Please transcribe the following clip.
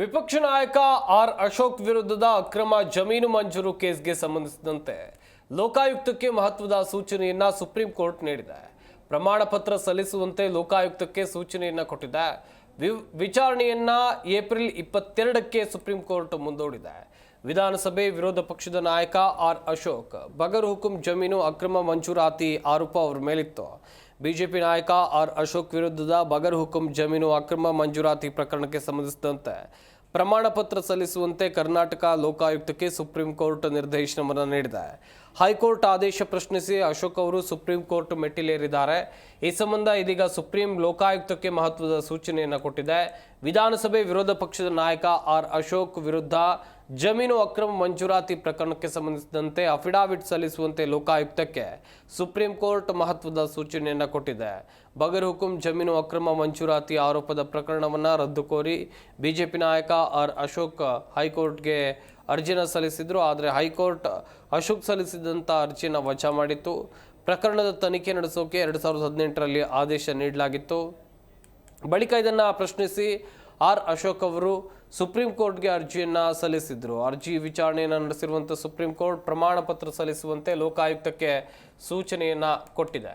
ವಿಪಕ್ಷ ನಾಯಕ ಆರ್ ಅಶೋಕ್ ವಿರುದ್ಧದ ಅಕ್ರಮ ಜಮೀನು ಮಂಜೂರು ಕೇಸ್ಗೆ ಸಂಬಂಧಿಸಿದಂತೆ ಲೋಕಾಯುಕ್ತಕ್ಕೆ ಮಹತ್ವದ ಸೂಚನೆಯನ್ನ ಸುಪ್ರೀಂ ಕೋರ್ಟ್ ನೀಡಿದೆ. ಪ್ರಮಾಣ ಪತ್ರ ಸಲ್ಲಿಸುವಂತೆ ಲೋಕಾಯುಕ್ತಕ್ಕೆ ಸೂಚನೆಯನ್ನ ಕೊಟ್ಟಿದೆ. ವಿಚಾರಣೆಯನ್ನ ಏಪ್ರಿಲ್ ಇಪ್ಪತ್ತೆರಡಕ್ಕೆ ಸುಪ್ರೀಂ ಕೋರ್ಟ್ ಮುಂದೂಡಿದೆ. ವಿಧಾನಸಭೆ ವಿರೋಧ ಪಕ್ಷದ ನಾಯಕ ಆರ್ ಅಶೋಕ್ ಬಗರ್ ಹುಕುಂ ಜಮೀನು ಅಕ್ರಮ ಮಂಜೂರಾತಿ ಆರೋಪ ಅವರ ಮೇಲಿತ್ತು. ಬಿಜೆಪಿ ನಾಯಕ ಆರ್ ಅಶೋಕ್ ವಿರುದ್ಧದ ಬಗರ್ ಹುಕುಂ ಜಮೀನು ಅಕ್ರಮ ಮಂಜೂರಾತಿ ಪ್ರಕರಣಕ್ಕೆ ಸಂಬಂಧಿಸಿದಂತೆ ಪ್ರಮಾಣ ಪತ್ರ ಸಲ್ಲಿಸುವಂತೆ ಕರ್ನಾಟಕ ಲೋಕಾಯುಕ್ತಕ್ಕೆ ಸುಪ್ರೀಂ ಕೋರ್ಟ್ ನಿರ್ದೇಶನವನ್ನು ನೀಡಿದೆ. ಹೈಕೋರ್ಟ್ ಆದೇಶ ಪ್ರಶ್ನಿಸಿ ಅಶೋಕ್ ಅವರು ಸುಪ್ರೀಂ ಕೋರ್ಟ್ ಮೆಟ್ಟಿಲೇರಿದ್ದಾರೆ. ಈ ಸಂಬಂಧ ಇದೀಗ ಸುಪ್ರೀಂ ಲೋಕಾಯುಕ್ತಕ್ಕೆ ಮಹತ್ವದ ಸೂಚನೆಯನ್ನು ಕೊಟ್ಟಿದೆ. ವಿಧಾನಸಭೆ ವಿರೋಧ ಪಕ್ಷದ ನಾಯಕ ಆರ್ ಅಶೋಕ್ ವಿರುದ್ಧ ಜಮೀನು ಅಕ್ರಮ ಮಂಜೂರಾತಿ ಪ್ರಕರಣಕ್ಕೆ ಸಂಬಂಧಿಸಿದಂತೆ ಅಫಿಡಾವಿಟ್ ಸಲ್ಲಿಸುವಂತೆ ಲೋಕಾಯುಕ್ತಕ್ಕೆ ಸುಪ್ರೀಂ ಕೋರ್ಟ್ ಮಹತ್ವದ ಸೂಚನೆಯನ್ನು ಕೊಟ್ಟಿದೆ. ಬಗರ್ ಹುಕುಂ ಜಮೀನು ಅಕ್ರಮ ಮಂಜೂರಾತಿ ಆರೋಪದ ಪ್ರಕರಣವನ್ನು ರದ್ದು ಕೋರಿ ಬಿಜೆಪಿ ನಾಯಕ ಆರ್ ಅಶೋಕ್ ಹೈಕೋರ್ಟ್ಗೆ ಅರ್ಜಿನ ಸಲ್ಲಿಸಿದ್ರು, ಆದರೆ ಹೈಕೋರ್ಟ್ ಅಶೋಕ್ ಸಲ್ಲಿಸಿದಂಥ ಅರ್ಜಿನ ವಜಾ ಮಾಡಿತ್ತು. ಪ್ರಕರಣದ ತನಿಖೆ ನಡೆಸೋಕೆ ಎರಡು ಸಾವಿರದ ಹದಿನೆಂಟರಲ್ಲಿ ಆದೇಶ ನೀಡಲಾಗಿತ್ತು. ಬಳಿಕ ಇದನ್ನು ಪ್ರಶ್ನಿಸಿ ಆರ್ ಅಶೋಕ್ ಅವರು ಸುಪ್ರೀಂ ಕೋರ್ಟ್ಗೆ ಅರ್ಜಿಯನ್ನು ಸಲ್ಲಿಸಿದ್ರು. ಅರ್ಜಿ ವಿಚಾರಣೆಯನ್ನು ನಡೆಸಿರುವಂಥ ಸುಪ್ರೀಂ ಕೋರ್ಟ್ ಪ್ರಮಾಣ ಪತ್ರ ಸಲ್ಲಿಸುವಂತೆ ಲೋಕಾಯುಕ್ತಕ್ಕೆ ಸೂಚನೆಯನ್ನ ಕೊಟ್ಟಿದೆ.